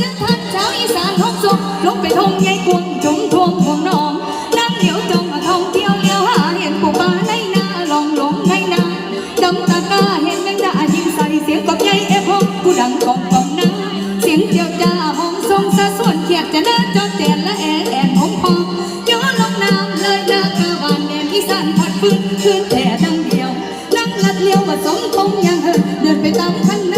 ถึงพันเช้าอีสานหกสุกลงไปทงใหญ่กวงจมทวงห่วงน้องนั่งเหลียวจงท่องเที่ยวเลี้ยวหาเห็นปูปลาในนาลองหลงในนาดำตากาเห็นแมงดายิงใส่เสียงกบใหญ่เอฟห้องผู้ดังกองกองนาเสียงเจียวจ้าห้องทรงสะส่วนเขียดจะน่าจอดแจนและแอนแอนหงพองย้อนลงน้ำเลยนากะบานแดนอีสานพัดฟื้นคืนแต่ดังเดียวนั่งลัดเลี้ยวว่าสมพงยังเหินเดินไปตามคันนา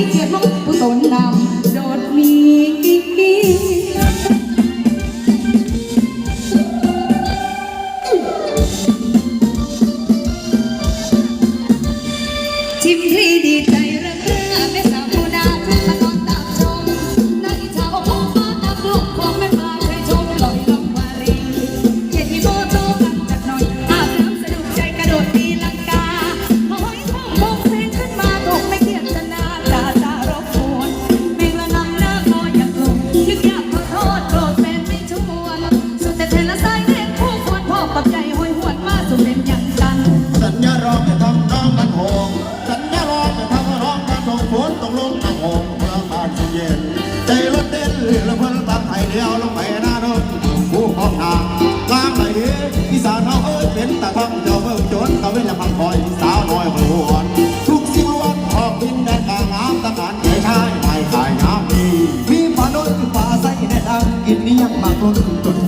ห็นสักไรเทียดมองผู้ตนนำโดดมี เป็นอย่างกันสัญญารองจะทำน้องมันหงสัญญารองจะทำร้องมันส่งฝนตกลงน้ำหงเมื่อบ้านสิเย็น ใจรถเต้นแล้วเพิ่นตัดไทยเดียวลงไปหน้าโนนผู้ของทางกลางไหลอีสานเฮาเอ้ยเป็นตาท่องเจ้าเบิ่งจนตะเวนละพังคอยสาวน้อยหวทุกสิ่งล้วนออกบินแดนกลางน้ำตะการใจชายไม่ขายน้ำดีมีป่าโน้นป่าใส่แน่ดังกินเลี้ยงมากล้น